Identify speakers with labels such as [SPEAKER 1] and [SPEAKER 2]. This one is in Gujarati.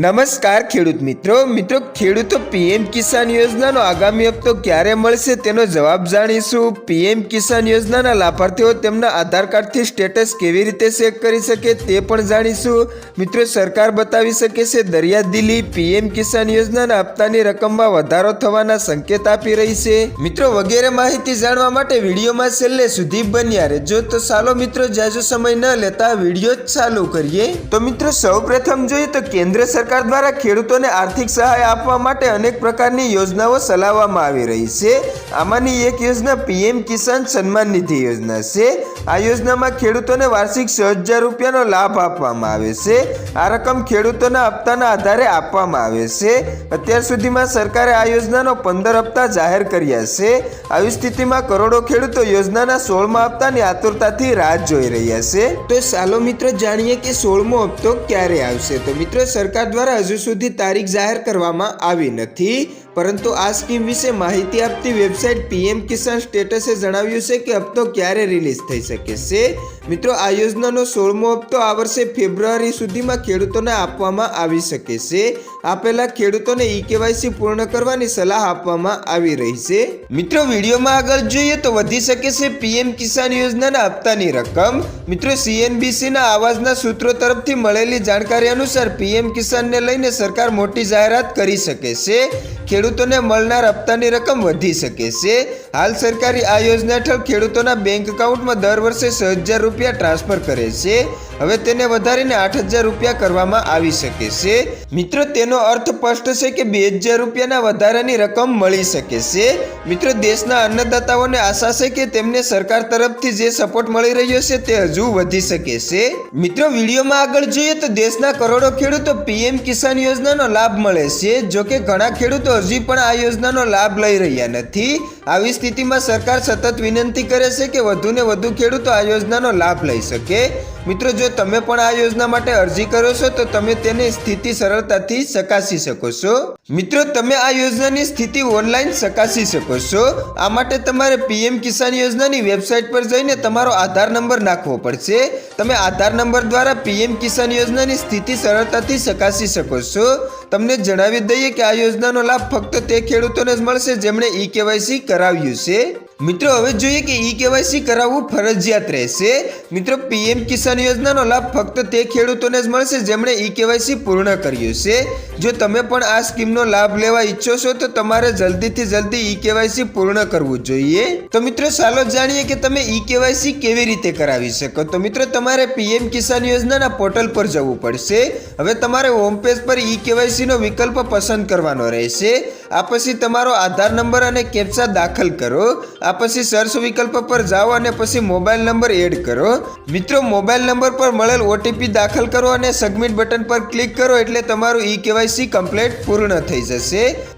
[SPEAKER 1] નમસ્કાર ખેડૂત મિત્રો. મિત્રો, ખેડૂતો પીએમ કિસાન યોજનાનો આગામી હપ્તો ક્યારે મળશે તેનો જવાબ જાણીશું. પીએમ કિસાન યોજનાના લાભાર્થીઓ તેમના આધાર કાર્ડથી સ્ટેટસ કેવી રીતે ચેક કરી શકે તે પણ જાણીશું. મિત્રો, સરકાર બતાવી શકે છે દરિયાદિલી પીએમ કિસાન યોજનાના હપ્તાની રકમમાં વધારો થવાના સંકેત આપી રહી છે. મિત્રો, વગેરે માહિતી જાણવા માટે વિડીયોમાં છેલ્લે સુધી બન્યા રહેજો. તો ચાલો મિત્રો જાજો સમય ન લેતા વીડિયો જ ચાલુ કરીએ. તો મિત્રો, સૌપ્રથમ જોઈએ તો કેન્દ્ર સરકાર દ્વારા ખેડૂતોને આર્થિક સહાય આપવા માટે અનેક પ્રકારની યોજનાઓ ચલાવવામાં આવી રહી છે. આમાંની એક યોજના પીએમ કિસાન સન્માન નિધિ યોજના છે. આ યોજનામાં ખેડૂતોને વાર્ષિક છ હજાર રૂપિયાનો લાભ આપવામાં આવે છે. આ રકમ ખેડૂતોના હપ્તાના આધારે આપવામાં આવે છે. અત્યાર સુધીમાં સરકારે આ યોજનાનો પંદર હપ્તા જાહેર કર્યા છે. આવી સ્થિતિમાં કરોડો ખેડૂતો યોજનાના સોળમા હપ્તાની આતુરતાથી રાહ જોઈ રહ્યા છે. તો ચાલો મિત્રો, જાણીએ કે સોળમો હપ્તો ક્યારે આવશે? તો મિત્રો, સરકાર દ્વારા હજુ સુધી તારીખ જાહેર કરવામાં આવી નથી, પરંતુ આ સ્કીમ વિશે માહિતી આપતી વેબસાઇટ પીએમ કિસાન સ્ટેટસે જણાવ્યું છે કે હપ્તો ક્યારે રિલીઝ થઈ શકે છે. મિત્રો, આ યોજનાનો સોળમો હપ્તો આ વર્ષે ફેબ્રુઆરી સુધીમાં ખેડૂતોને આપવામાં આવી શકે છે. આ પહેલા ખેડૂતોને ઈ કેવાયસી પૂર્ણ કરવાની સલાહ આપવામાં આવી રહી છે. મિત્રો, વિડીયોમાં આગળ જોઈએ તો વધી શકે છે પીએમ કિસાન યોજનાના હપ્તાની રકમ. મિત્રો, સીએનબીસીના આવાજના સૂત્રો તરફથી મળેલી જાણકારી અનુસાર પીએમ કિસાનને લઈને સરકાર મોટી જાહેરાત કરી શકે છે. ખેડૂતોને મળનાર હપ્તાની રકમ વધી શકે છે. હાલ સરકારી આ યોજના હેઠળ ખેડૂતોના બેંક એકાઉન્ટમાં દર વર્ષે છ હજાર રૂપિયા ટ્રાન્સફર કરે છે. હવે તેને વધારીને આઠ હજાર રૂપિયા કરવામાં આવી શકે છે. મિત્રો, તેનો અર્થ સ્પષ્ટ છે કે બે હજાર રૂપિયાના વધારાની રકમ મળી શકે છે. મિત્રો, દેશના અન્નદાતાઓને આશા છે કે તેમને સરકાર તરફથી જે સપોર્ટ મળી રહ્યો છે તે હજુ વધી શકે છે. મિત્રો, વિડીયોમાં આગળ જોઈએ તો દેશના કરોડો ખેડૂતો પીએમ કિસાન યોજનાનો લાભ મળે છે, જોકે ઘણા ખેડૂતો હજી પણ આ યોજનાનો લાભ લઈ રહ્યા નથી. આવી સ્થિતિમાં સરકાર સતત વિનંતી કરે છે કે વધુને વધુ ખેડૂતો આ યોજનાનો લાભ લઈ શકે. મિત્રો, જો તમે પણ આ યોજના માટે અરજી કરો છો, તો તમે તેની સ્થિતિ સરળતાથી ચકાસી શકો છો. મિત્રો, તમે આ યોજનાની સ્થિતિ ઓનલાઈન ચકાસી શકો છો. આ માટે તમારે પીએમ કિસાન યોજનાની વેબસાઇટ પર જઈને તમારો આધાર નંબર નાખવો પડશે. તમે આધાર નંબર દ્વારા પીએમ કિસાન યોજનાની સ્થિતિ સરળતાથી ચકાસી શકો છો. તમને જણાવી દઈએ કે આ યોજનાનો લાભ ફક્ત તે ખેડૂતોને જ મળશે જેમણે ઈ કેવાયસી કરાવ્યું છે. મિત્રો, હવે જોઈએ કે ઈ કેવાયસી કરાવવું ફરજિયાત રહેશે. મિત્રો, પીએમ કિસાન યોજનાનો લાભ ફક્ત તે ખેડૂતોને જ મળશે જેમણે ઈ કેવાયસી પૂર્ણ કર્યું છે. જો તમે પણ આ સ્કીમનો લાભ લેવા ઈચ્છો છો, તો તમારે જલ્દીથી જલ્દી ઈ કેવાયસી પૂર્ણ કરવું જોઈએ. તો મિત્રો, ચાલો જાણીએ કે તમે ઈ કેવાયસી કેવી રીતે કરાવી શકો. તો મિત્રો, તમારે પીએમ કિસાન યોજનાના પોર્ટલ પર જવું પડશે. હવે તમારે હોમ પેજ પર ઈ કેવાયસીનો વિકલ્પ પસંદ કરવાનો રહેશે. આ પછી તમારો આધાર નંબર અને કેપ્ચા દાખલ કરો. આ પછી સર્ચ વિકલ્પ પર જાઓ અને પછી મોબાઈલ નંબર એડ કરો. મિત્રો, મોબાઈલ નંબર પર મળેલ ઓટીપી દાખલ કરો અને સબમિટ બટન પર ક્લિક કરો એટલે તમારું ઈ કેવાયસી કમ્પ્લીટ પૂર્ણ થઈ જશે.